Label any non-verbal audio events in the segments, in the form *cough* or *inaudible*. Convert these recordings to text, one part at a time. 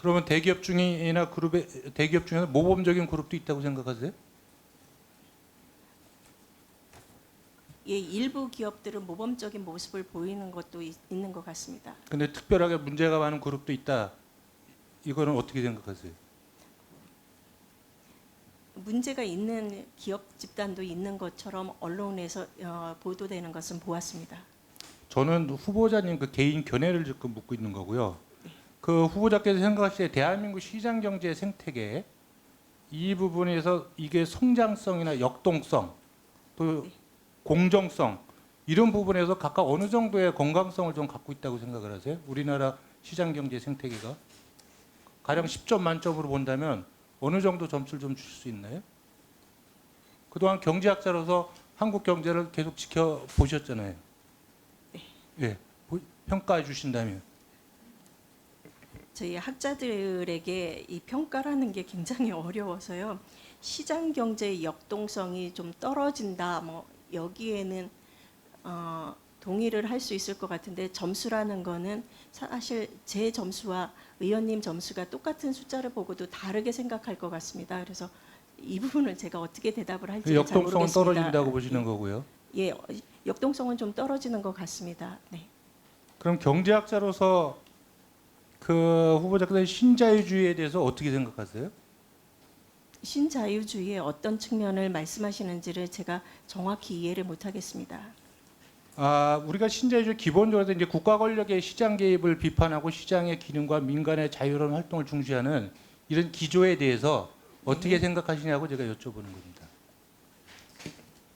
그러면 대기업 중이나 그룹에 대기업 중에서 모범적인 그룹도 있다고 생각하세요? 예, 일부 기업들은 모범적인 모습을 보이는 것도 있, 있는 것 같습니다. 근데 특별하게 문제가 많은 그룹도 있다. 이거는 어떻게 생각하세요? 문제가 있는 기업 집단도 있는 것처럼 언론에서 어, 보도되는 것은 보았습니다. 저는 후보자님 그 개인 견해를 지금 묻고 있는 거고요. 그 후보자께서 생각하실 때 대한민국 시장 경제 생태계 이 부분에서 이게 성장성이나 역동성 또 네. 공정성 이런 부분에서 각각 어느 정도의 건강성을 좀 갖고 있다고 생각을 하세요? 우리나라 시장 경제 생태계가 가령 10점 만점으로 본다면 어느 정도 점수를 좀 주실 수 있나요? 그동안 경제학자로서 한국 경제를 계속 지켜 보셨잖아요. 예, 보- 평가해 주신다면 저희 학자들에게 이 평가라는 게 굉장히 *laughs* 어려워서요. 시장 경제의 역동성이 좀 떨어진다. 뭐 여기에는 어, 동의를 할 수 있을 것 같은데 점수라는 거는 사실 제 점수와 의원님 점수가 똑같은 숫자를 보고도 다르게 생각할 것 같습니다. 그래서 이 부분을 제가 어떻게 대답을 할지 그잘 역동성은 모르겠습니다. 떨어진다고 보시는 거고요. 예, 어, 역동성은 좀 떨어지는 것 같습니다. 네. 그럼 경제학자로서 그 후보자께서 신자유주의에 대해서 어떻게 생각하세요? 신자유주의의 어떤 측면을 말씀하시는지를 제가 정확히 이해를 못하겠습니다. 아, 우리가 신자유주의 기본적으로 이제 국가 권력의 시장 개입을 비판하고 시장의 기능과 민간의 자유로운 활동을 중시하는 이런 기조에 대해서 어떻게 생각하시냐고 제가 여쭤보는 겁니다.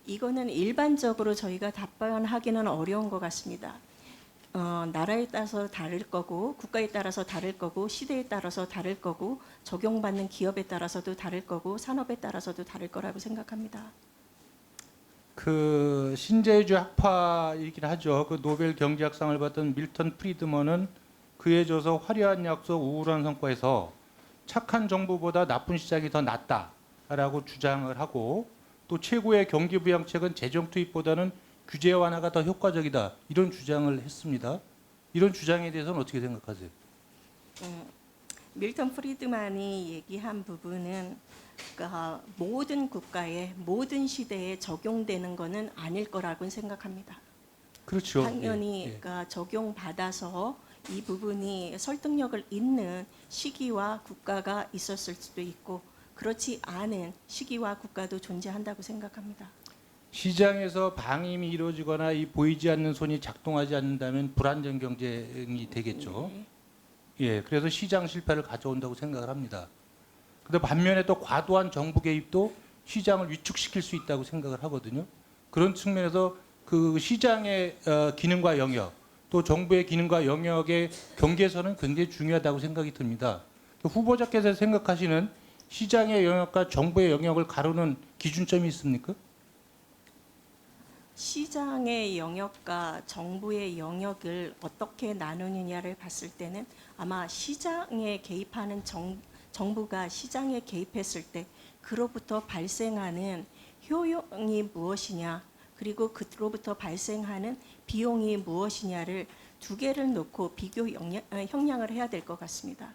이거는 일반적으로 저희가 답변하기는 어려운 것 같습니다. 어, 나라에 따라서 다를 거고 국가에 따라서 다를 거고 시대에 따라서 다를 거고 적용받는 기업에 따라서도 다를 거고 산업에 따라서도 다를 거라고 생각합니다. 그 신자유주의 학파이긴 하죠. 그 노벨 경제학상을 받은 밀턴 프리드먼은 그에 져서 화려한 약속, 우울한 성과에서 착한 정부보다 나쁜 시장이 더 낫다라고 주장을 하고 또 최고의 경기 부양책은 재정 투입보다는 규제 완화가 더 효과적이다 이런 주장을 했습니다. 이런 주장에 대해서는 어떻게 생각하세요? 음, 밀턴 프리드만이 얘기한 부분은 그러니까 모든 국가에 모든 시대에 적용되는 것은 아닐 거라고 생각합니다. 그렇죠. 당연히 예, 예. 그러니까 적용 받아서 이 부분이 설득력을 잇는 시기와 국가가 있었을 수도 있고 그렇지 않은 시기와 국가도 존재한다고 생각합니다. 시장에서 방임이 이루어지거나 이 보이지 않는 손이 작동하지 않는다면 불안정 경쟁이 되겠죠. 네. 예, 그래서 시장 실패를 가져온다고 생각을 합니다. 근데 반면에 또 과도한 정부 개입도 시장을 위축시킬 수 있다고 생각을 하거든요. 그런 측면에서 그 시장의 어, 기능과 영역, 또 정부의 기능과 영역의 경계선은 굉장히 중요하다고 생각이 듭니다. 그 후보자께서 생각하시는 시장의 영역과 정부의 영역을 가르는 기준점이 있습니까? 시장의 영역과 정부의 영역을 어떻게 나누느냐를 봤을 때는 아마 시장에 개입하는 정, 정부가 시장에 개입했을 때 그로부터 발생하는 효용이 무엇이냐 그리고 그로부터 발생하는 비용이 무엇이냐를 두 개를 놓고 비교 영향, 어, 형량을 해야 될 것 같습니다.